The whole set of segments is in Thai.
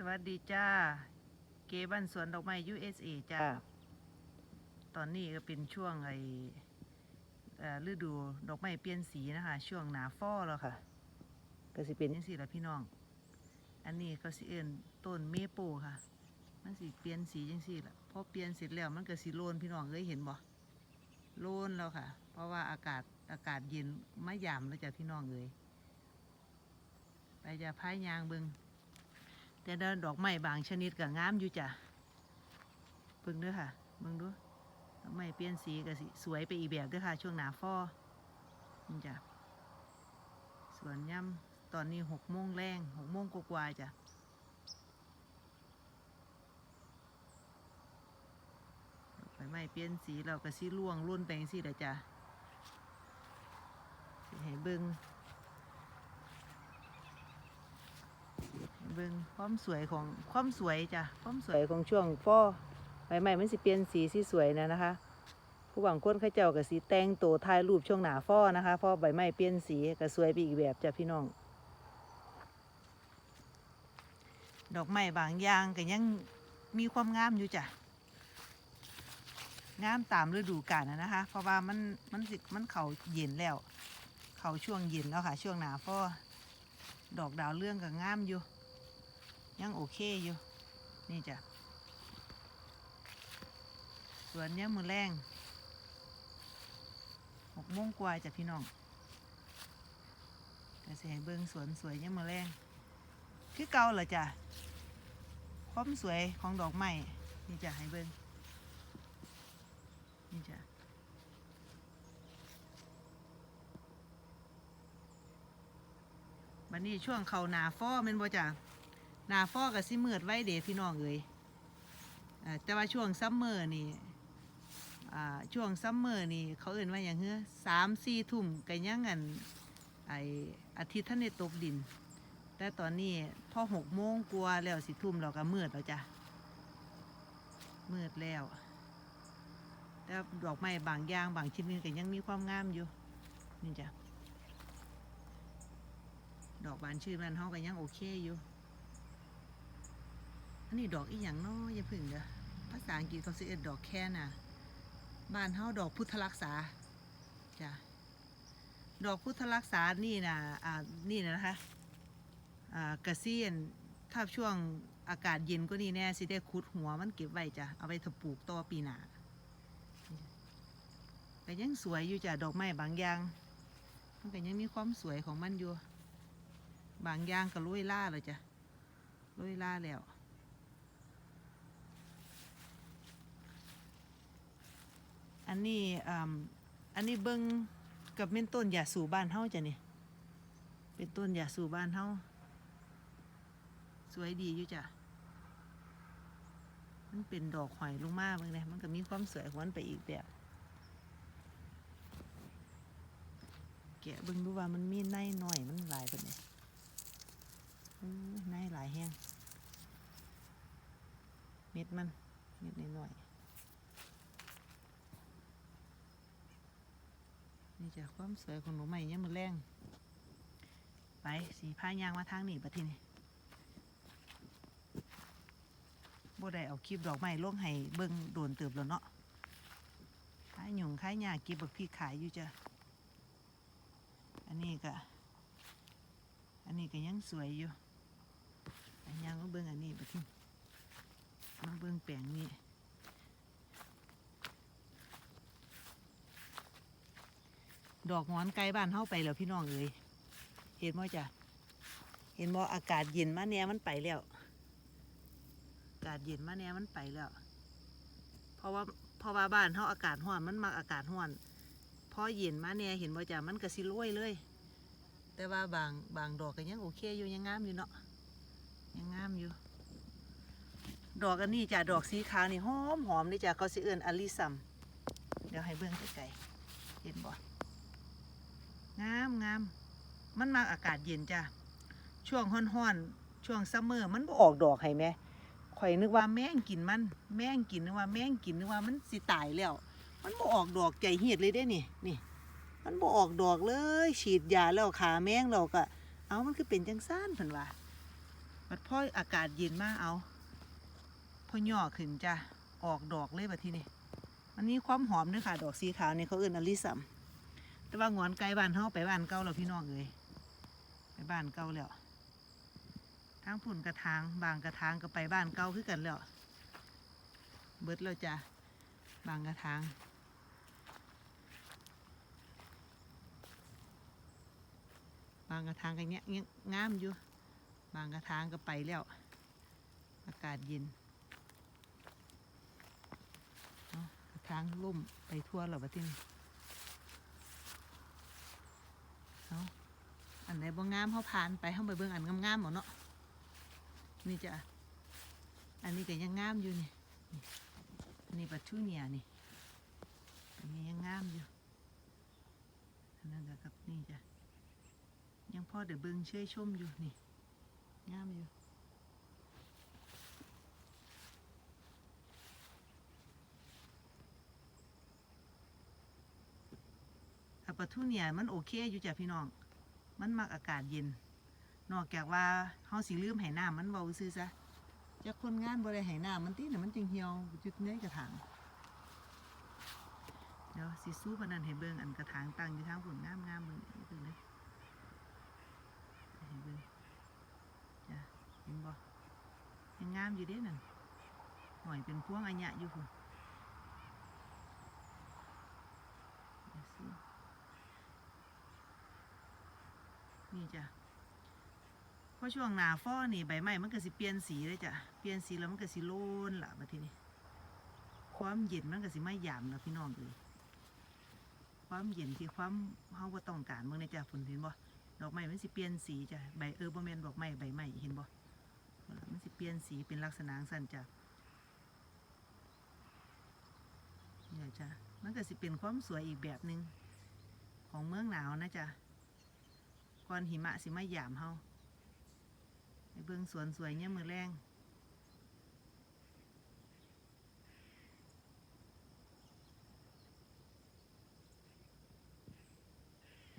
สวัสดีจ้า เกบ้านสวนดอกไม้ USA จ้า ตอนนี้ก็เป็นช่วงไอเอ่อฤดูดอกไม้เปลี่ยนสีนะคะ ช่วงหนาฟ้อแล้วค่ะ ก็สิเป็นยังสี่ละพี่น้อง อันนี้ก็สิเอิ้นต้นเมโปค่ะ มันสิเปลี่ยนสีจังสี่ละพอเปลี่ยนเสร็จแล้วมันก็สิโลนพี่น้องเอ้ยเห็นบ่โลนแล้วค่ะ เพราะว่าอากาศอากาศเย็นไม่ยามแล้วจ้ะพี่น้องเอ้ยไปจะพายยางเบิง แต่ดดอกไม้บางชนิดก็งามอยู่จ้ะเบิ่งเด้อค่ะเบิ่งดูดอกไม้เปลี่ยนสีก็สิสวยไปอีกแบบเด้อค่ะ ช่วงหนาฟอนี่จ้ะสวนย่ำตอนนี้หกโมงแรงหกโมงกว่าจ้ะดอกไม้เปลี่ยนสีเราก็สิล่วงรุ่นไปจังซี่แหละจ้ะสิให้เบิ่ง เบิ่งความสวยของความสวยจ้ะความสวยของช่วงฟ้อใบไม้มันสิเปลี่ยนสีสีสวยนะนะคะ ผู้หวังคนเข้าเจ้ากับสีแต่งตัวถ่ายรูปช่วงหนาฟ้อนะคะเพราะใบไม้เปลี่ยนสีก็สวยไปอีกแบบจ้ะพี่น้อง ดอกไม้บางอย่างก็ยังมีความงามอยู่จ้ะงามตามฤดูกาลนะนะคะ เพราะว่ามันมันสิมันเขาเย็นแล้ว เขาช่วงเย็นแล้วค่ะ ช่วงหนาฟ้อดอกดาวเรื่องก็งามอยู่ ยังโอเคอยู่ นี่จ้ะสวนเนี้ยมือแรงหกโมงกว่าจ้ะพี่น้องแต่เสียเบิงสวนสวยเนี้ยมือแรงคือเก่าเหรอจ้ะความสวยของดอกไม้นี่จ้ะให้เบิงนี่จ้ะบันนี้ช่วงเขาหนาฟ้อแมันบ่จ้ะ หนาฟอกับสิมืดไว้เดพี่น้องเอ้ยแต่ว่าช่วงซัมเมอร์นี่ช่วงซัมเมอร์นี่เขาเอื่นว่าอย่างเฮ้อสามสี่ทุ่มก็ยังอันไออาทิตย์ท่านได้ตกดิน แต่ตอนนี้พอหกโมงกว่าแล้วสิทุ่มเราก็มืดแล้วจ้ะมืดแล้วแต่ดอกไม้บางอย่างบางชนิดก็ยังมีความงามอยู่นี่จ้ะดอกบานชื่อมันเฮาก็ยังโอเคอยู่ อันนี้ดอกอีหยังเนาะอย่าพึ่งเด้อภาษาอังกฤษเขาสิเอิ้นดอกแค่น่ะบ้านเฮาดอกพุทธรักษาจ้ะดอกพุทธรักษานี่นะอ่านี่นะนะคะอ่ากระเซียนถ้าช่วงอากาศเย็นก็นี่แน่สิได้ขุดหัวมันเก็บไว้จ้ะเอาไปถปลูกต่อปีหน้าก็ยังสวยอยู่จ้ะดอกไม้บางอย่างมันก็ยังมีความสวยของมันอยู่ บางอย่างก็ลุยล่าเลยจ้ะลุยล่าแล้ว อันนี้อ่าอันนี้เบิ้งกับเป็นต้นยาสูบบ้านเฮาจ้ะนี่ เป็นต้นยาสูบบ้านเฮาสวยดีอยู่จ้ะ มันเป็นดอกหอยลงมาเบิ่งเลยมันก็มีความสวยของมันไปอีกแบบ แกะเบิ่งดูว่ามันมีในหน่อยมันหลายปานใดอู้ในหลายแห้งเม็ดมันเม็ดน้อยๆ นี่จะความสวยของหนูใหม่เนี่ยมมือแรงไปสีผ้ายางมาทางนี้ปะทีนี้บ่ได้เอาคลิปดอกไม้ลงให้เบิ่งโดนเติบแล้วเนาะขายหยุ่งขายหญ้าเก็บบักพี่ขายอยู่จ้ะ อันนี้ก็ อันนี้ก็ยังสวยอยู่อันยังมาเบิ่งอันนี้ปะทีมาเบิ่งแปลงนี้ ดอกงอนไกลบ้านเฮาไปแล้วพี่น้องเอ้ยเห็นบ่จ้ะเห็นบ่อากาศเย็นมาแน่มันไปแล้วอากาศเย็นมาแน่มันไปแล้ว เพราะว่าเพราะว่าบ้านเฮาอากาศร้อนมันมักอากาศร้อนพอเย็นมาแน่เห็นบ่จ้ะมันก็สิโรยเลย แต่ว่าบางบางดอกก็ยังโอเคอยู่ยังงามอยู่เนาะยังงามอยู่ ดอกอันนี้จ้ะดอกสีขาวนี่หอมหอมนี่จ้ะเขาสิเอิ้นอลิซัมเดี๋ยวให้เบิ่งไกลๆเห็นบ่ งามงามมันมาอากาศเย็นจ้ะช่วงห้อนๆช่วงซัมเมอร์มันบ่ออกดอกให้แหม่ข่อยนึกว่าแมงกินมัน แมงกินนึกว่าแมงกินนึกว่ามันสิตายแล้ว มันบ่ออกดอกใจเหียดเลยเด้นี่นี่ มันบ่ออกดอกเลย ฉีดยาแล้วขาแมงเราก็เอามันคือเป็นจังซ่านเพิ่นว่าบัดพ่ออากาศเย็นมากเอาพ่อย่อขึ้นจ้ะออกดอกเลยบัดที่นี้มันนี้ความหอมด้วยค่ะ ดอกสีขาวนี่เขาเอื่นอลิสัม แต่ว่างอนไกลบ้านเฮาไปบ้านเก่าแล้วพี่น้องเอ้ยไปบ้านเก่าแล้วทางผุ่นกระทางบางกระทางก็ไปบ้านเก่าคือกันแล้วเบิดแล้วจ้ะบางกระทางบางกระทางก็เนี้เงี้ยงามอยู่ บางกระทางก็ไปแล้ว อากาศเย็นกระทางล่มไปทั่วแล้วบัดที่นี่เอา อันไหนบ่งามเขาผ่านไปเขาไปเบิ่งอันงามๆหมดเนาะนี่จ้ะอันนี้ก็ยังงามอยู่นี่นี่อันนี้ปัทูเนียนี่อันนี้ยังงามอยู่อันนั้นก็กับนี่จ้ะยังพ่อเดี๋ยวเบิงเชยชมอยู่นี่งามอยู่อะปะทุเนี่ยมันโอเคอยู่จ้ะพี่น้อง มันมักอากาศเย็น นอกจากว่าเฮาสิลืมให้น้ำมันเบาซื่อซะจะคนงานบ่ได้ให้น้ำมันติน่ะมันจึงเหี่ยวจุดเนื้อกระถางเดี๋ยวสิสู้ปนันให้เบิ่งอันกระถางตั้งอยู่ทางผลงามงามๆเบิ่งเบิ่งเลยเห็นเบิ่งจ้ะเห็นบ่ยังงามอยู่เด้นั่นหอยเป็นพวงอัญญะอยู่พุ่นเดี๋ยวสินี่ จ้ะเพราะช่วงหนาฟ้อนี่ใบไม้มันก็สิเปลี่ยนสีเลยจ้ะเปลี่ยนสีแล้วมันก็สิโลนล่ะมาทีนี้ความเย็นมันก็สิไม่ยามนะพี่น้องเลยความเย็นที่ความเฮาบ่ต้องการเมือนี้จ้ะพุ่นเห็นบ่ดอกไม้มันสิเปลี่ยนสีจ้ะใบเออบ่แม่นดอกไม้ใบไม้เห็นบ่มันสิเปลี่ยนสีเป็นลักษณะสั้นจ้ะเนี่ยจ้ะมันก็สิเป็นความสวยอีกแบบหนึ่งของเมืองหนาวนะจ้ะ ก่อนหิมะสิมายามเฮาไปเบิ่งสวนสวยเนี่ยมือแรง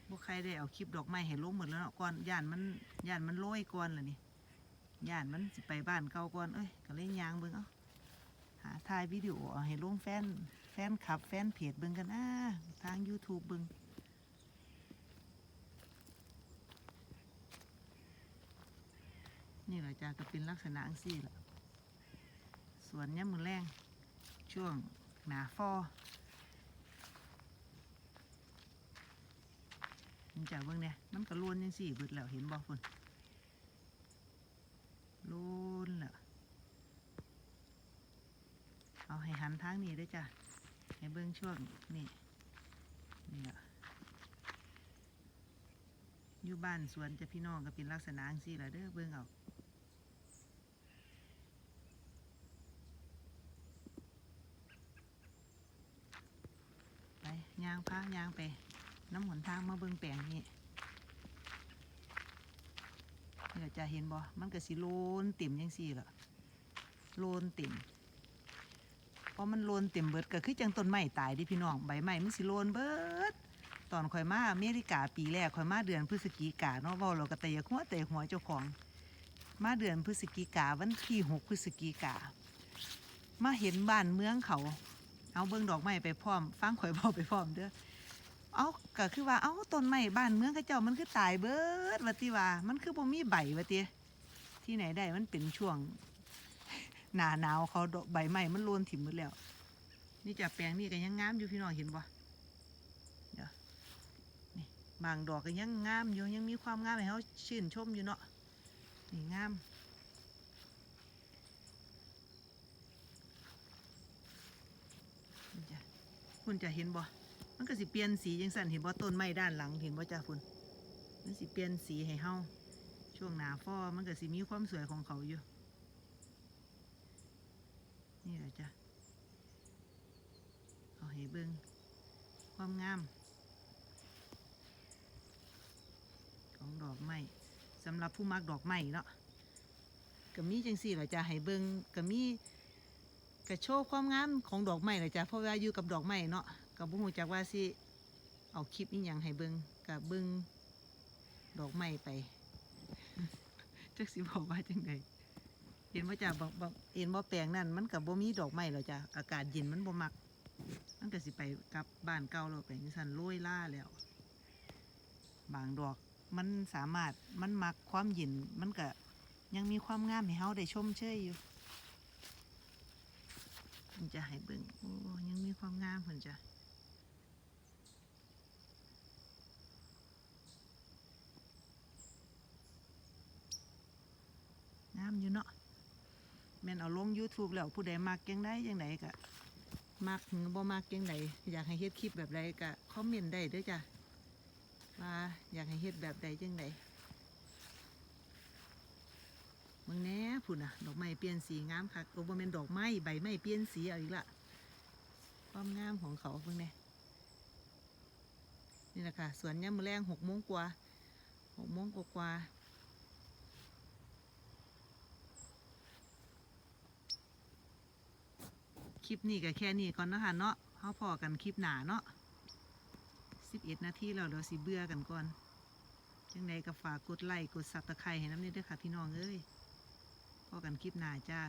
บ่ใครได้เอาคลิปดอกไม้ให้ลงหมดแล้วเนาะก่อนย่านมันย่านมันโรยก่อนล่ะนี่ย่านมันสิไปบ้านเก่าก่อนเอ้ยก็เลยยางเบิ่งเอาหาถ่ายวิดีโอเอาให้ลงแฟนแฟนคลับแฟนเพจเบิ่งกันนะทาง YouTube เบิ่ง นี่แหละจ้าก็เป็นลักษณะจั่งซี่ล่ะสวนย่ามมือแรงช่วงหนาฟอมันจากเบิ่งเนี่ยมันก็ล้วนยังสี่เบิดแล้วเห็นบ่คุณล้วนแล้วเอาให้หันทางนี้ด้วยจ้ะให้เบิ่งช่วงนี่นี่ละอยู่บ้านสวนจะพี่น้องก็เป็นลักษณะจังซี่แหละเด้อเบิ่งเอา ยางพายางไป น้ำหนทางมาเบิ่งแปลงนี่เนี่จะเห็นบ่มันก็สิโลนเต็มยังสี่ละโลนเต็มพอมันโลนเต็มเบิดก็คือจังต้นไม้ตายดิพี่น้องใบไม้มันสิโลนเบิด ตอนข่อยมาอเมริกาปีแรกข่อยมาเดือนพฤศจิกาเนาะว้าเราก็เตะหัวเตะหัวเจ้าของ มาเดือนพฤศจิกาวันที่หกพฤศจิกามาเห็นบ้านเมืองเขา เอาเบิ่งดอกไม้ไปพร้อม ฟังข่อยบอกไปพร้อมเด้อเอาก็คือว่าเอาต้นไม้บ้านเมืองเขาเจ้ามันคือตายเบิดวัติว่า มันคือบ่มีใบวัติที่ไหนได้มันเป็นช่วง หนาหนาวเขาดอกใบไม้มันโลนถิ่มหมดแล้ว นี่จะแปลงนี่ก็ยังงามอยู่พี่น้องเห็นบ่เดี๋ยวนี่บางดอกก็ยังงามอยู่ยังมีความงามให้เขาชื่นชมอยู่เนาะนี่งามนี่จ้ะ คุณจะเห็นบ่มันก็สิเปลี่ยนสีจังสั่นเห็นบ่ต้นไม้ด้านหลังเห็นบ่จ้าคุณมันสิเปลี่ยนสีให้เฮาช่วงหนาฟ้อมันก็สิมีความสวยของเขาอยู่ นี่แหละจ้ะเอาให้เบิ่งความงาม ของดอกไม้สำหรับผู้มักดอกไม้เนาะก็มีจังสี่แหละจ้ะให้เบิ่งก็มี กระโชว์ความงามของดอกไม้แหละจ้ะเพราะว่าอยู่กับดอกไม้เนาะก็บ่ฮู้จักว่าสิเอาคลิปอีหยังให้เบิงก็เบิงดอกไม้ไปจักสิบอกว่าจังไดเห็นว่าจ้ะบอกบอกเห็นว่าแปลงนั่นมันกับบ่มีดอกไม้แล้วจ้ะอากาศเย็นมันบ่มักมันก็สิไปกลับบ้านเก่าเราไปจังซั่นโรยล่าแล้ว บางดอกมันสามารถมันมักความเย็นมันก็ยังมีความงามให้เฮาได้ชมเชยอยู่ มันจะให้เบิ่งโอ้ยังมีความงามเพิ่นจะงามอยู่เนาะแม่นเอาลง YouTube แล้วผู้ใดมักจังไดจังไดก็มักบ่มักจังไดอยากให้เฮ็ดคลิปแบบใดก็คอมเมนต์ได้เด้อจ้ะว่าอยากให้เฮ็ดแบบใดจังใดมึงแหน่ พุ่นน่ะ ดอกไม้เปลี่ยนสีงามคักโอ้บ่แม่นดอกไม้ใบไม้เปลี่ยนสีเอาอีกละความงามของเขาเพิ่งแหน่ยนี่แหละค่ะสวนยามมื้อแรงหกโมงกว่าหกโมงกว่าคลิปนี้ก็แค่นี้ก่อนนะคะเนาะเฮาพอกันคลิปหนาเนาะสิบเอ็ดนาทีแล้วเราสิเบื่อกันก่อนยังไงก็ฝากกดไลค์กดซับตะไคร้ให้น้ำนี่ด้วยค่ะพี่น้องเอ้ย พอกันคลิปหน้าจ้า